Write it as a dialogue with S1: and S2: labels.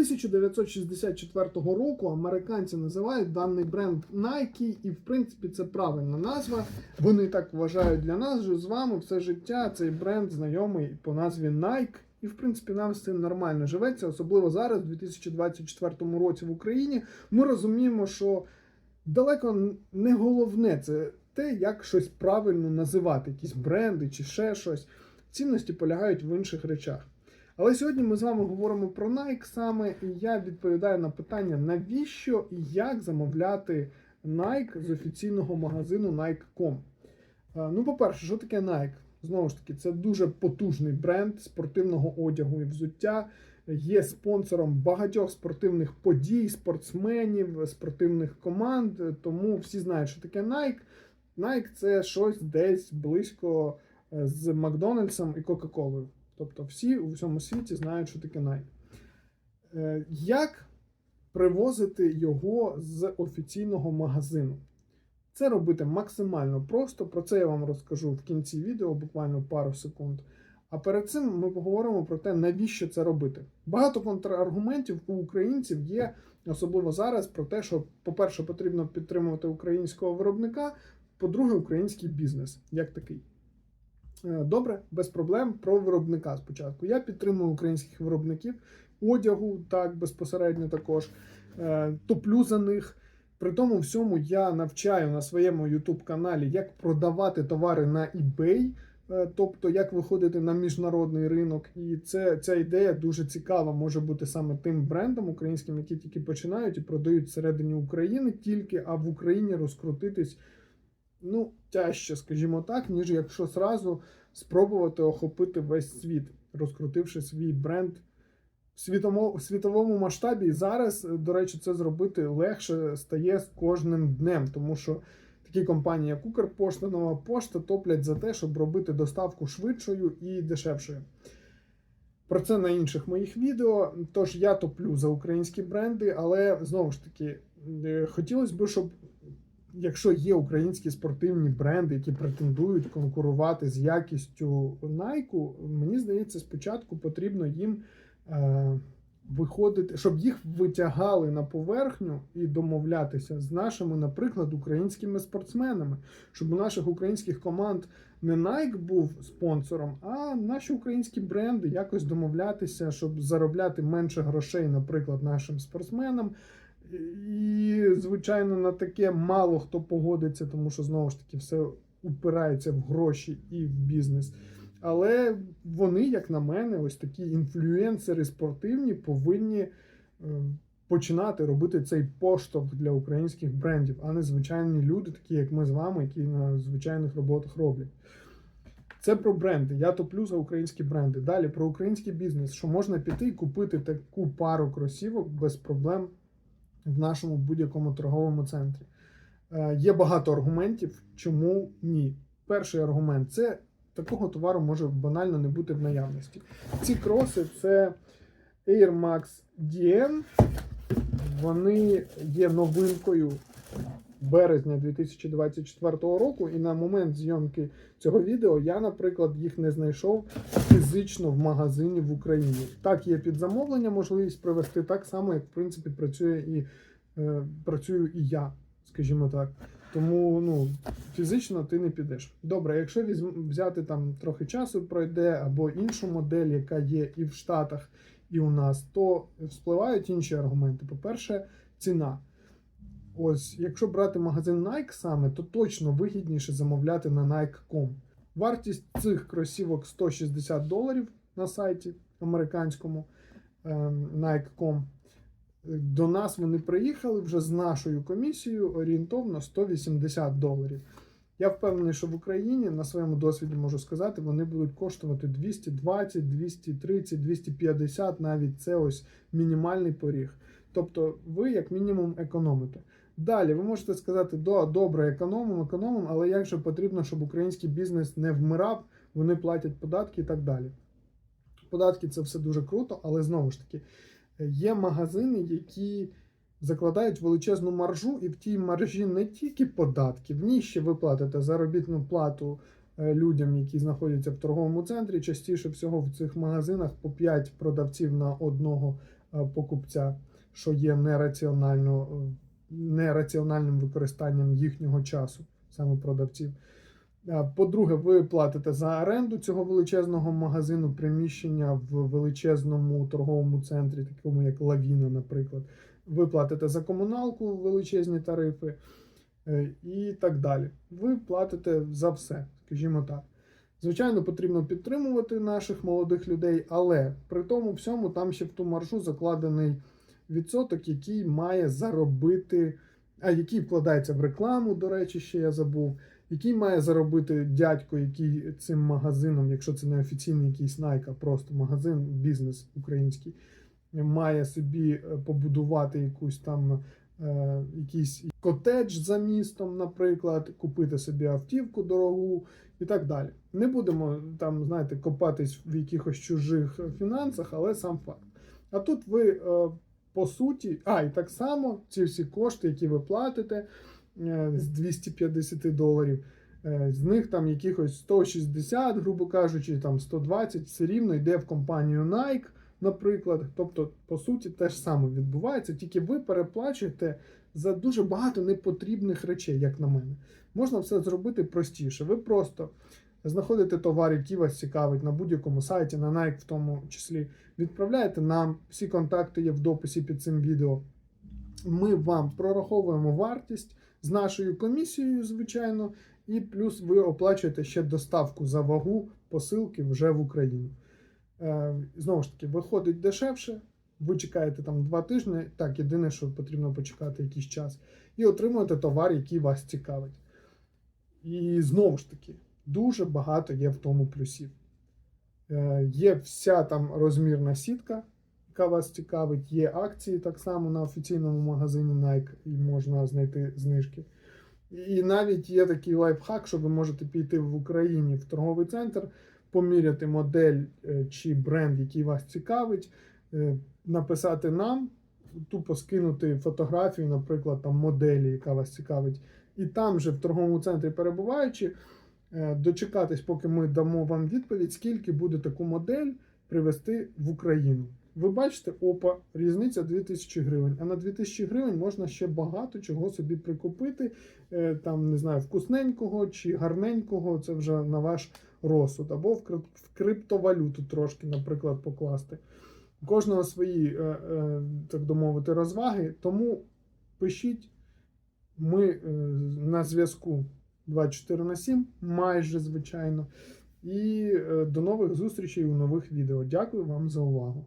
S1: 1964 року американці називають даний бренд Nike, і в принципі це правильна назва. Вони так вважають для нас же з вами все життя. Цей бренд знайомий по назві Nike. І, в принципі, нам з цим нормально живеться, особливо зараз, у 2024 році в Україні. Ми розуміємо, що далеко не головне це те, як щось правильно називати, якісь бренди чи ще щось. Цінності полягають в інших речах. Але сьогодні ми з вами говоримо про Nike саме, і я відповідаю на питання, навіщо і як замовляти Nike з офіційного магазину Nike.com. Е, Ну, по-перше, що таке Nike? Знову ж таки, це дуже потужний бренд спортивного одягу і взуття. Є спонсором багатьох спортивних подій, спортсменів, спортивних команд. Тому всі знають, що таке Nike. Nike це щось десь близько е, з Макдональдсом і Кока-Колою. Тобто всі у всьому світі знають, що таке Nike. Е, Як привозити його з офіційного магазину? Це робити максимально просто. Про це я вам розкажу в кінці відео, буквально пару секунд. А перед цим ми поговоримо про те, навіщо це робити. Багато контраргументів у українців є, особливо зараз, про те, що, по-перше, потрібно підтримувати українського виробника, по-друге, український бізнес як такий. Е, Добре, без проблем про виробника спочатку. Я підтримую українських виробників одягу, так безпосередньо також Е, топлю за них. При тому всьому я навчаю на своєму YouTube каналі, як продавати товари на eBay, е, тобто як виходити на міжнародний ринок. І це, ця ідея дуже цікава, може бути саме тим брендом українським, які тільки починають і продають всередині України тільки, а в Україні розкрутитись ну, тяжче, скажімо так, ніж якщо зразу спробувати охопити весь світ, розкрутивши свій бренд в світовому масштабі. І зараз, е, до речі, це зробити легше стає з кожним днем, тому що такі компанії, як Укрпошта, Нова Пошта, топлять за те, щоб робити доставку швидшою і дешевшою. Про це на інших моїх відео. Тож я топлю за українські бренди, але знову ж таки, е, хотілося б, щоб якщо є українські спортивні бренди, які претендують конкурувати з якістю Nike, мені здається, спочатку потрібно їм е, виходити, щоб їх витягали на поверхню і домовлятися з нашими, наприклад, українськими спортсменами, щоб у наших українських команд не Nike був спонсором, а наші українські бренди якось домовлятися, щоб заробляти менше грошей, наприклад, нашим спортсменам. І, звичайно, на таке мало хто погодиться, тому що знову ж таки все упирається в гроші і в бізнес. Але вони, як на мене, ось такі інфлюенсери спортивні повинні е, починати робити цей поштовх для українських брендів, а не звичайні люди, такі як ми з вами, які на звичайних роботах роблять. Це про бренди. Я топлю за українські бренди. Далі про український бізнес, що можна піти і купити таку пару кросівок без проблем в нашому будь-якому торговому центрі. Е, Є багато аргументів, чому ні. Перший аргумент це такого товару може банально не бути в наявності. Ці кроси це Air Max DN, Вони є новинкою березня 2024 року, і на момент зйомки цього відео я, наприклад, їх не знайшов фізично в магазині в Україні. Так, є під замовлення можливість привезти так само, як в принципі працює і е, працюю і я, скажімо так. Тому ну, фізично ти не підеш. Добре, якщо взяти там трохи часу пройде, або іншу модель, яка є і в Штатах, і у нас, то вспливають інші аргументи. По-перше, ціна. Ось, якщо брати магазин Nike саме, то точно вигідніше замовляти на Nike.com. Вартість цих кросівок 160 доларів на сайті американському ем, Nike.com. До нас вони приїхали вже з нашою комісією орієнтовно 180 доларів. Я впевнений, що в Україні на своєму досвіді можу сказати, вони будуть коштувати 220, 230, 250, навіть це ось мінімальний поріг. Тобто ви як мінімум економите. Далі ви можете сказати, «Да, добре, економимо, економимо, але як же потрібно, щоб український бізнес не вмирав, вони платять податки і так далі. Податки це все дуже круто, але знову ж таки, є магазини, які закладають величезну маржу, і в тій маржі не тільки податки, в ній ще ви платите заробітну плату е, людям, які знаходяться в торговому центрі. Частіше всього в цих магазинах по 5 продавців на одного е, покупця, що є нераціонально, е, нераціональним використанням їхнього часу, саме продавців. По-друге, ви платите за оренду цього величезного магазину приміщення в величезному торговому центрі, такому як Лавіна, наприклад. Ви платите за комуналку величезні тарифи е, і так далі. Ви платите за все, скажімо так. Звичайно, потрібно підтримувати наших молодих людей, але при тому всьому там ще в ту маржу закладений відсоток, який має заробити, а який вкладається в рекламу, до речі, ще я забув, який має заробити дядько, який цим магазином, якщо це не офіційний якийсь Nike, а просто магазин, бізнес український, має собі е, побудувати якусь там е, якийсь котедж за містом, наприклад, купити собі автівку дорогу і так далі. Не будемо там, знаєте, копатись в якихось чужих фінансах, але сам факт. А тут ви е, по суті, а і так само ці всі кошти, які ви платите е, з 250 доларів. е, З них там якихось 160, грубо кажучи, там 120, все рівно йде в компанію Nike, наприклад. Тобто, по суті, те ж саме відбувається, тільки ви переплачуєте за дуже багато непотрібних речей, як на мене. Можна все зробити простіше. Ви просто знаходите товар, який вас цікавить на будь-якому сайті, на Nike в тому числі. Відправляєте нам, всі контакти є в дописі під цим відео. Ми вам прораховуємо вартість з нашою комісією, звичайно, і плюс ви оплачуєте ще доставку за вагу посилки вже в Україну. Е, знову ж таки, виходить дешевше. Ви чекаєте там два тижні, так, єдине, що потрібно почекати якийсь час, і отримуєте товар, який вас цікавить. І знову ж таки, дуже багато є в тому плюсів. Е, Є вся там розмірна сітка, яка вас цікавить, є акції так само на офіційному магазині Nike, і можна знайти знижки. І навіть є такий лайфхак, що ви можете піти в Україні в торговий центр, поміряти модель е, чи бренд, який вас цікавить, е, написати нам, тупо скинути фотографію, наприклад, там моделі, яка вас цікавить, і там же в торговому центрі перебуваючи, дочекатись, поки ми дамо вам відповідь, скільки буде таку модель привезти в Україну. Ви бачите, опа, різниця 2000 гривень. А на 2000 гривень можна ще багато чого собі прикупити, е, там, не знаю, вкусненького чи гарненького, це вже на ваш розсуд, або в криптовалюту трошки, наприклад, покласти. У кожного свої, е, е, так би мовити, розваги. Тому пишіть, ми е, на зв'язку 24 на 7, майже звичайно. І е, до нових зустрічей у нових відео. Дякую вам за увагу.